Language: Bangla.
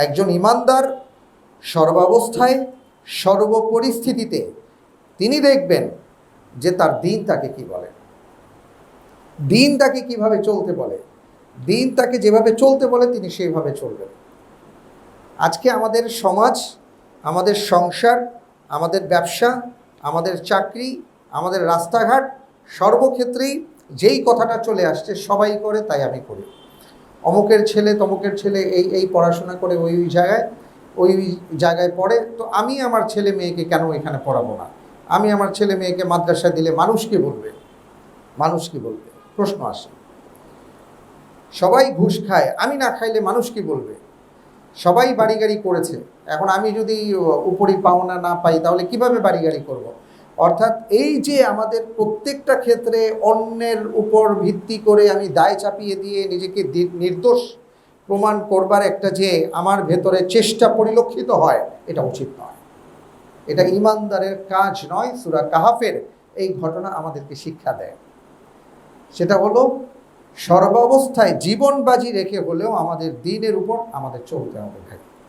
একজন ইমানদার সর্বাবস্থায়, সর্বপরিস্থিতিতে তিনি দেখবেন যে তার দিন তাকে কি বলে। দিন তাকে কীভাবে চলতে বলে। দিন তাকে যেভাবে চলতে বলে, তিনি সেইভাবে চলবেন। আজকে আমাদের সমাজ, আমাদের সংসার, আমাদের ব্যবসা, আমাদের চাকরি, আমাদের রাস্তাঘাট সর্বক্ষেত্রেই যেই কথাটা চলে আসছে সবাই করে, তাই আমি করি। অমুকের ছেলে, তমুকের ছেলে এই এই পড়াশোনা করে ওই ওই জায়গায় ওই জায়গায় পড়ে। তো আমি আমার ছেলে মেয়েকে কেন এখানে পড়াবো না? আমি আমার ছেলে মেয়েকে মাদ্রাসা দিলে মানুষ কি বলবে? মানুষ কি বলবে? প্রশ্ন আসে। সবাই ঘুষ খায়, আমি না খাইলে মানুষ কি বলবে? সবাই বাড়ি গাড়ি করেছে। এখন আমি যদি উপরি পাওনা না পাই, তাহলে কীভাবে বাড়ি গাড়ি করব। অর্থাৎ এই যে আমাদের প্রত্যেকটা ক্ষেত্রে অন্যের উপর ভিত্তি করে আমি দায় চাপিয়ে দিয়ে নিজেকে নির্দোষ প্রমাণ করবার একটা যে আমার ভেতরে চেষ্টা পরিলক্ষিত হয়, এটা উচিত নয়। এটা ইমানদারের কাজ নয়, সুরা কাহাফের এই ঘটনা আমাদেরকে শিক্ষা দেয়। সেটা হলো, সর্বাবস্থায় জীবন বাজি রেখে হলেও আমাদের দিনের উপর আমাদের চলতে হবে ভাই।